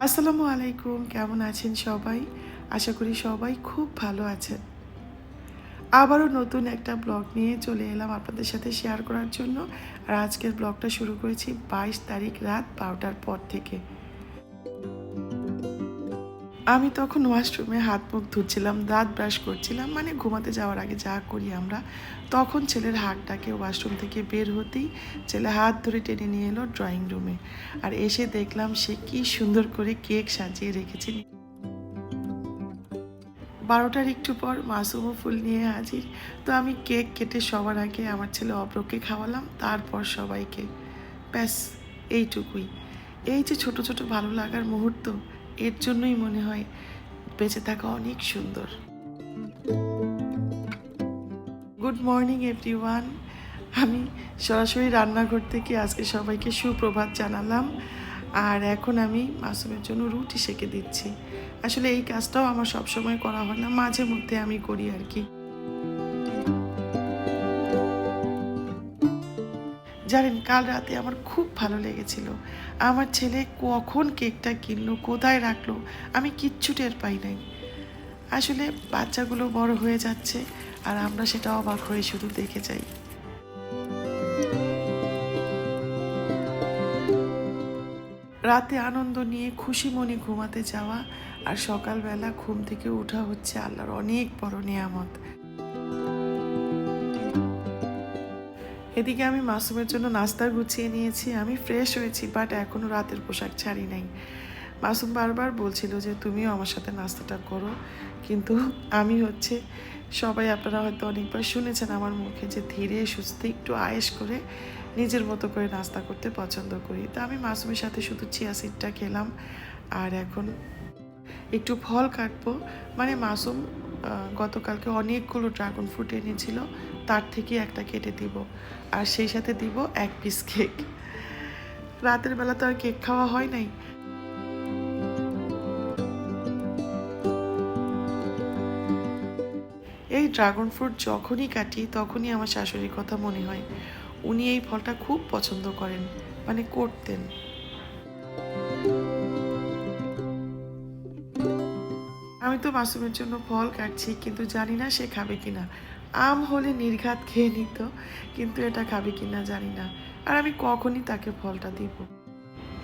আসসালামু আলাইকুম, কেমন আছেন সবাই? আশা করি সবাই খুব ভালো আছেন। আবারও নতুন একটা ব্লগ নিয়ে চলে এলাম আপনাদের সাথে শেয়ার করার জন্য। আর আজকের ব্লগটা শুরু করেছি বাইশ তারিখ রাত বারোটার পর থেকে। আমি তখন ওয়াশরুমে হাত মুখ ধুচ্ছিলাম, দাঁত ব্রাশ করছিলাম মানে ঘুমাতে যাওয়ার আগে যা করি আমরা। তখন ছেলের হাতটাকে ওয়াশরুম থেকে বের হতেই ছেলে হাত ধরে টেনে নিয়ে এলো ড্রয়িং রুমে আর এসে দেখলাম সে কি সুন্দর করে কেক সাজিয়ে রেখেছে। বারোটার একটু পর মাসুমও ফুল নিয়ে হাজির। তো আমি কেক কেটে সবার আগে আমার ছেলে অব্রকে খাওয়ালাম, তারপর সবাইকে। ব্যাস, এইটুকুই। এই যে ছোট ছোট ভালো লাগার মুহূর্ত এর জন্যই মনে হয় বেঁচে থাকা অনেক সুন্দর। গুড মর্নিং এভরিওয়ান আমি সরাসরি রান্নাঘর থেকে আজকে সবাইকে সুপ্রভাত জানালাম। আর এখন আমি মাসুমের জন্য রুটি সেঁকে দিচ্ছি। আসলে এই কাজটাও আমার সবসময় করা হয় না, মাঝে মধ্যে আমি করি আর কি। জানেন, কাল রাতে আমার খুব ভালো লেগেছিল। আমার ছেলে কখন কেকটা কিনলো, কোথায় রাখল, আমি কিচ্ছু টের পাই নাই। আসলে বাচ্চাগুলো বড় হয়ে যাচ্ছে আর আমরা সেটা অবাক হয়ে শুধু দেখে যাই। রাতে আনন্দ নিয়ে খুশি মনে ঘুমাতে যাওয়া আর সকালবেলা ঘুম থেকে ওঠা হচ্ছে আল্লাহর অনেক বড় নিয়ামত। এদিকে আমি মাসুমের জন্য নাস্তা গুছিয়ে নিয়েছি, আমি ফ্রেশ হয়েছি বাট এখনও রাতের পোশাক ছাড়ি নাই। মাসুম বারবার বলছিল যে তুমিও আমার সাথে নাস্তাটা করো, কিন্তু আমি হচ্ছে, সবাই আপনারা হয়তো অনেকবার শুনেছেন আমার মুখে যে ধীরে সুস্থে একটু আয়েস করে নিজের মতো করে নাস্তা করতে পছন্দ করি। তো আমি মাসুমের সাথে শুধু চিয়া সিডটা খেলাম, আর এখন একটু ফল কাটবো। মানে মাসুম গতকালকে অনেকগুলো ড্রাগন ফ্রুট এনেছিল তার থেকে একটা কেটে দিব। আর সেই সাথে দিব এক পিস কেক রাতের বেলা তো আর কেক খাওয়া হয় নাই। এই ড্রাগন ফ্রুট যখনই কাটি, তখনই আমার শাশুড়ির কথা মনে হয়। উনি এই ফলটা খুব পছন্দ করেন মানে করতেন। আমি তো মাসুমের জন্য ফল কাটছি, কিন্তু জানি না সে খাবে কিনা। আম হলে নির্ঘাত খেয়ে নিত, কিন্তু এটা খাবে কিনা জানি না। আর আমি কখনই তাকে ফলটা দিব।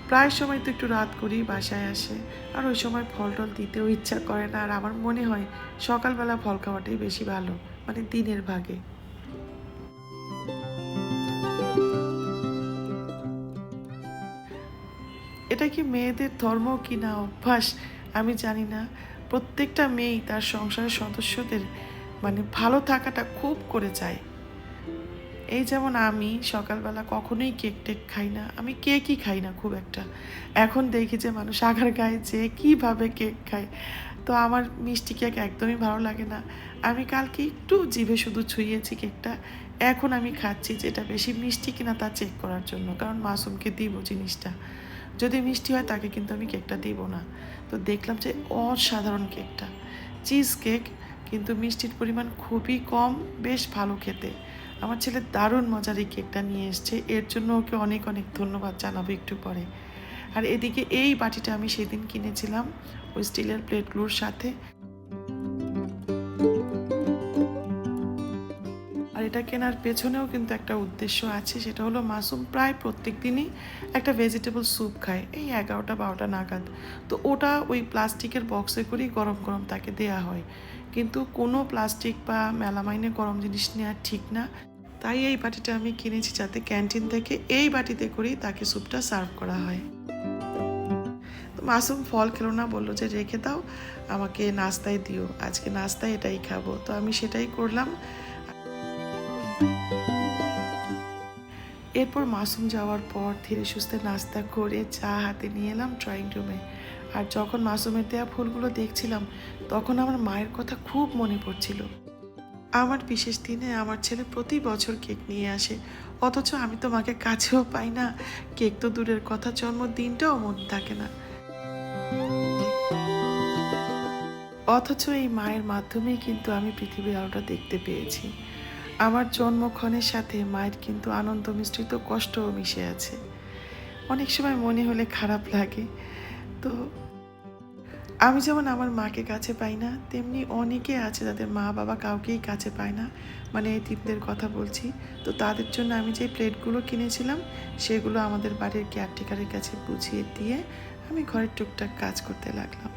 প্রায় সময় তো একটু রাত করেই বাসায় আসে, আর ওই সময় ফল টল দিতেও ইচ্ছা করে না, আর আমার মনে হয় সকালবেলা ফল খাওয়াটাই বেশি ভালো মানে দিনের ভাগে। এটা কি মেয়েদের ধর্ম কি না অভ্যাস? আমি জানি না। প্রত্যেকটা মেয়েই তার সংসারের সদস্যদের মানে ভালো থাকাটা খুব করে চায় এই যেমন আমি সকালবেলা কখনোই কেক টেক খাই না, আমি কেকই খাই না খুব একটা। এখন দেখি যে মানুষ আগার গায়ে যে কীভাবে কেক খায়। তো আমার মিষ্টি কেক একদমই ভালো লাগে না। আমি কালকে একটু জিভে শুধু ছুঁয়েছি কেকটা, এখন আমি খাচ্ছি যে এটা বেশি মিষ্টি কিনা তা চেক করার জন্য, কারণ মাসুমকে দিব জিনিসটা। যদি মিষ্টি হয় তাকে কিন্তু আমি কেকটা দিব না। তো দেখলাম যে অসাধারণ কেকটা। চিজ কেক কিন্তু মিষ্টির পরিমাণ খুবই কম, বেশ ভালো খেতে। আমার ছেলে দারুণ মজার এই কেকটা নিয়ে এসছে। এর জন্য ওকে অনেক অনেক ধন্যবাদ জানাব একটু পরে। আর এদিকে এই বাটিটা আমি সেদিন কিনেছিলাম ওই স্টিলের প্লেটগুলোর সাথে। আর এটা কেনার পেছনেও কিন্তু একটা উদ্দেশ্য আছে, সেটা হলো মাসুম প্রায় প্রত্যেক দিনই একটা ভেজিটেবল স্যুপ খায়, এই এগারোটা বারোটা নাগাদ। তো ওটা ওই প্লাস্টিকের বক্সে করেই গরম গরম তাকে দেয়া হয়। কিন্তু কোনো প্লাস্টিক বা মেলামাইনে গরম জিনিস নেওয়া ঠিক না। তাই এই বাটিটা আমি কিনেছি যাতে ক্যান্টিন থেকে এই বাটিতে করেই তাকে স্যুপটা সার্ভ করা হয়। তো মাসুম ফল খেলো না, বলল যে, রেখে দাও, আমাকে নাস্তায় দিও। আজকে নাস্তায় এটাই খাব। তো আমি সেটাই করলাম। এরপর মাসুম যাওয়ার পর ধীরে সুস্থে নাস্তা করে চা হাতে নিয়ে এলাম ড্রয়িং রুমে আর যখন মাসুমের দেয়া ফুলগুলো দেখছিলাম, তখন আমার মায়ের কথা খুব মনে পড়ছিল। আমার বিশেষ দিনে আমার ছেলে প্রতি বছর কেক নিয়ে আসে, অথচ আমি তো মাকে কাছেও পাই না। কেক তো দূরের কথা, জন্মদিনটাও মনে থাকে না। অথচ এই মায়ের মাধ্যমেই কিন্তু আমি পৃথিবীর আলোটা দেখতে পেয়েছি। আমার জন্মক্ষণের সাথে মায়ের কিন্তু আনন্দ মিশ্রিত কষ্টও মিশে আছে। অনেক সময় মনে হলে খারাপ লাগে। তো আমি যেমন আমার মাকে কাছে পাই না, তেমনি অনেকে আছে যাদের মা বাবা কাউকেই কাছে পায় না। মানে এই তিনদের কথা বলছি, তো তাদের জন্য আমি যে প্লেটগুলো কিনেছিলাম, সেগুলো আমাদের বাড়ির কেয়ারটেকারের কাছে বুঝিয়ে দিয়ে আমি ঘরের টুকটাক কাজ করতে লাগলাম।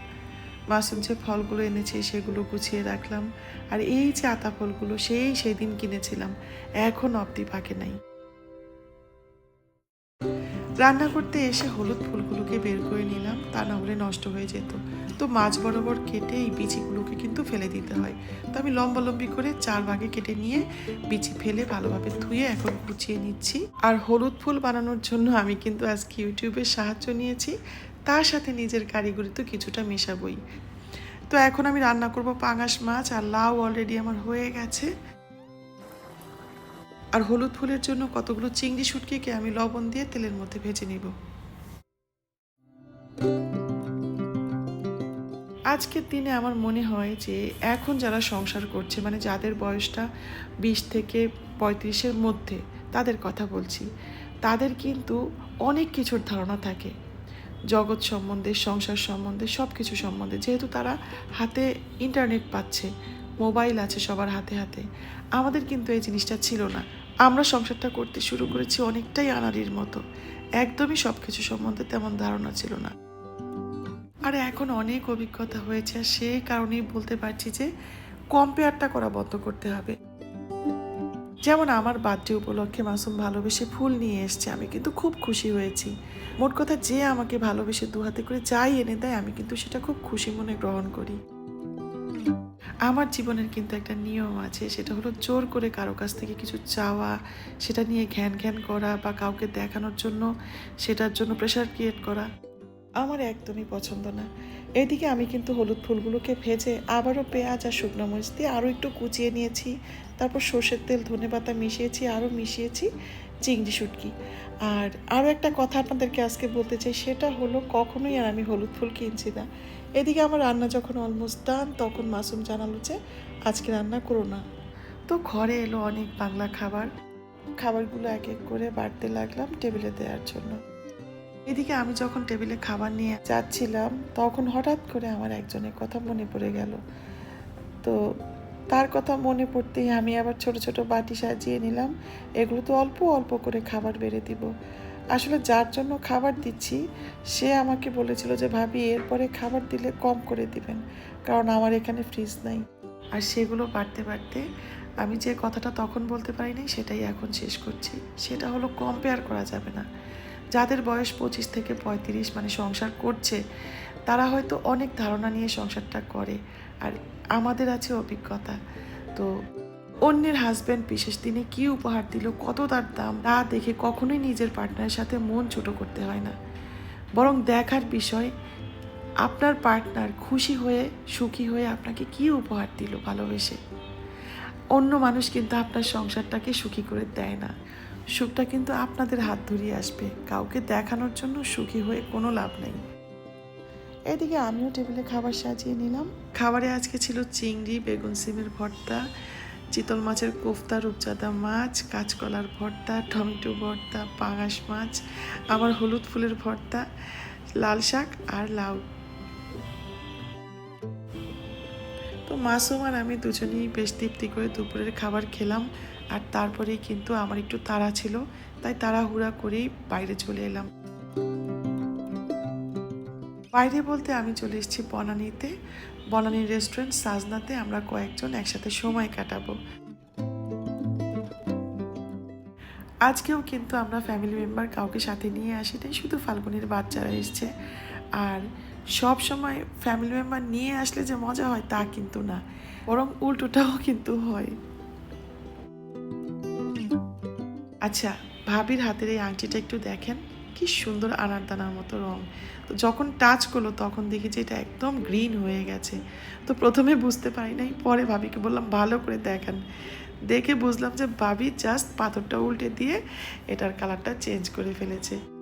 মাসুম যে ফলগুলো এনেছে সেগুলো গুছিয়ে রাখলাম, আর এই যে আতা ফলগুলো সেই সেই দিন কিনেছিলাম, এখন অবধি পাকে নাই। রান্না করতে এসে হলুদ ফুলগুলোকে বের করে নিলাম, তা না হলে নষ্ট হয়ে যেত। তো মাছ বরাবর কেটে এই বিচিগুলোকে কিন্তু ফেলে দিতে হয়। তো আমি লম্বালম্বি করে চার ভাগে কেটে নিয়ে বিচি ফেলে ভালোভাবে ধুয়ে এখন কুচিয়ে নিচ্ছি। আর হলুদ ফুল বানানোর জন্য আমি কিন্তু আজকে ইউটিউবের সাহায্য নিয়েছি। তার সাথে নিজের কারিগরি তো কিছুটা মেশাবই। তো এখন আমি রান্না করব পাঙাশ মাছ, আর লাউ অলরেডি আমার হয়ে গেছে। আর হলুদ ফুলের জন্য কতগুলো চিংড়ি শুটকিকে আমি লবণ দিয়ে তেলের মধ্যে ভেজে নিব। আজকের দিনে আমার মনে হয় যে এখন যারা সংসার করছে মানে যাদের বয়সটা বিশ থেকে পঁয়ত্রিশের মধ্যে, তাদের কথা বলছি, তাদের কিন্তু অনেক কিছুর ধারণা থাকে। জগৎ সম্বন্ধে, সংসার সম্বন্ধে সব কিছু সম্বন্ধে। যেহেতু তারা হাতে ইন্টারনেট পাচ্ছে মোবাইল আছে সবার হাতে হাতে, আমাদের কিন্তু এই জিনিসটা ছিল না। আমরা সংসারটা করতে শুরু করেছি অনেকটাই আনাড়ির মতো। একদমই সব কিছু সম্বন্ধে তেমন ধারণা ছিল না। আর, এখন অনেক অভিজ্ঞতা হয়েছে সেই কারণেই বলতে পারছি যে কম্পেয়ারটা করা বন্ধ করতে হবে। যেমন আমার বার্থডে উপলক্ষে মাসুম ভালোবেসে ফুল নিয়ে এসছে, আমি কিন্তু খুব খুশি হয়েছি। মোট কথা যে আমাকে ভালোবেসে দু হাতে করে যাই এনে দেয়, আমি কিন্তু সেটা খুব খুশি মনে গ্রহণ করি। আমার জীবনের কিন্তু একটা নিয়ম আছে, সেটা হলো জোর করে কারও কাছ থেকে কিছু চাওয়া, সেটা নিয়ে ঘ্যান ঘ্যান করা বা কাউকে দেখানোর জন্য, সেটার জন্য প্রেশার ক্রিয়েট করা। আমার একদমই পছন্দ না। এদিকে আমি কিন্তু হলুদ ফুলগুলোকে ভেজে আবারও পেঁয়াজ আর শুকনো মরিচ দিয়ে আরও একটু কুচিয়ে নিয়েছি। তারপর সর্ষের তেল ধনে পাতা মিশিয়েছি, আরও মিশিয়েছি চিংড়ি শুটকি। আর আরও একটা কথা আপনাদেরকে আজকে বলতে চাই, সেটা হলো কখনোই আর আমি হলুদ ফুল কিনছি না। এদিকে আমার রান্না যখন অলমোস্ট ডান তখন মাসুম জানালো যে আজকে রান্না করো না। তো ঘরে এলো অনেক বাংলা খাবার। খাবারগুলো এক এক করে বাড়তে লাগলাম টেবিলে দেওয়ার জন্য। এদিকে আমি যখন টেবিলে খাবার নিয়ে যাচ্ছিলাম, তখন হঠাৎ করে আমার একজনের কথা মনে পড়ে গেল। তো তার কথা মনে পড়তেই আমি আবার ছোট ছোট বাটি সাজিয়ে নিলাম। এগুলো তো অল্প অল্প করে খাবার বেড়ে দিব। আসলে যার জন্য খাবার দিচ্ছি, সে আমাকে বলেছিল যে, ভাবি, এরপরে খাবার দিলে কম করে দিবেন, কারণ আমার এখানে ফ্রিজ নাই। আর সেগুলো বাড়তে বাড়তে আমি যে কথাটা তখন বলতে পারিনি, সেটাই এখন শেষ করছি। সেটা হলো কম্পেয়ার করা যাবে না। যাদের বয়স পঁচিশ থেকে পঁয়ত্রিশ মানে সংসার করছে, তারা হয়তো অনেক ধারণা নিয়ে সংসারটা করে আর আমাদের আছে অভিজ্ঞতা। তো অন্যের হাজব্যান্ড বিশেষ দিনে কি উপহার দিল, কত তার দাম তা দেখে কখনোই নিজের পার্টনারের সাথে মন ছোট করতে হয় না। বরং দেখার বিষয়, আপনার পার্টনার খুশি হয়ে, সুখী হয়ে আপনাকে কি উপহার দিল ভালোবেসে? অন্য মানুষ কিন্তু আপনার সংসারটাকে সুখী করে দেয় না। সুখটা কিন্তু আপনাদের হাত ধরিয়ে আসবে। কাউকে দেখানোর জন্য সুখী হয়ে কোনো লাভ নেই। এদিকে আমিও টেবিলে খাবার সাজিয়ে নিলাম। খাবারে আজকে ছিল চিংড়ি, বেগুন সিমের ভর্তা, চিতল মাছের কোফতা, রূপচাঁদা মাছ, কাঁচকলার ভর্তা, টমেটো ভর্তা, পাঙাশ মাছ, আবার হলুদ ফুলের ভর্তা, লাল শাক আর লাউ। মাসুম আর আমি দুজনেই বেশ তৃপ্তি করে দুপুরের খাবার খেলাম আর তারপরেই কিন্তু আমার একটু তাড়া ছিল, তাই তাড়াহুড়া করেই বাইরে চলে এলাম। বাইরে বলতে আমি চলে এসেছি বনানীতে। বনানী রেস্টুরেন্ট সাজনাতে আমরা কয়েকজন একসাথে সময় কাটাবো। আজকেও কিন্তু আমরা ফ্যামিলি মেম্বার কাউকে সাথে নিয়ে আসিনি শুধু ফাল্গুনির বাচ্চারা এসছে। আর সব সময় ফ্যামিলি মেম্বার নিয়ে আসলে যে মজা হয় তা কিন্তু না, বরং উল্টোটাও কিন্তু হয়। আচ্ছা ভাবির হাতের এই আংটিটা একটু দেখেন, কি সুন্দর আনারদানার মতো রং। তো যখন টাচ করল তখন দেখি যে এটা একদম গ্রিন হয়ে গেছে। তো প্রথমে বুঝতে পারি নাই, পরে ভাবিকে বললাম, ভালো করে দেখান। দেখে বুঝলাম যে ভাবি জাস্ট পাথরটা উল্টে দিয়ে এটার কালারটা চেঞ্জ করে ফেলেছে।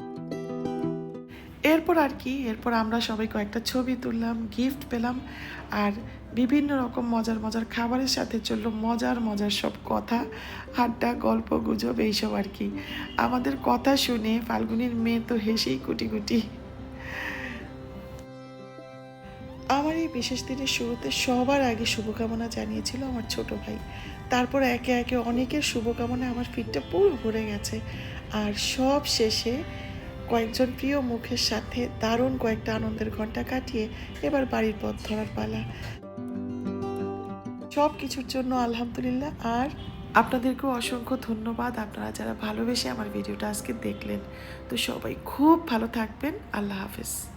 এরপর আর কি, এরপর আমরা সবাই কয়েকটা ছবি তুললাম গিফট পেলাম, আর বিভিন্ন রকম মজার মজার খাবারের সাথে চলল মজার মজার সব কথা, আড্ডা, গল্প, গুজব, এইসব আর কি। আমাদের কথা শুনে ফাল্গুনির মেয়ে তো হেসেই কুটি কুটি। আমার এই বিশেষ দিনের শুরুতে সবার আগে শুভকামনা জানিয়েছিল আমার ছোট ভাই। তারপর একে একে অনেকের শুভকামনা আমার ফিটটা পুরো ভরে গেছে। আর সব শেষে কয়েকজন প্রিয় মুখের সাথে দারুণ কয়েকটা আনন্দের ঘণ্টা কাটিয়ে এবার বাড়ির পথ ধরার পালা। সব কিছুর জন্য আলহামদুলিল্লাহ। আর আপনাদেরকেও অসংখ্য ধন্যবাদ। আপনারা যারা ভালোবেসে আমার ভিডিওটা আজকে দেখলেন, তো সবাই খুব ভালো থাকবেন। আল্লাহ হাফেজ।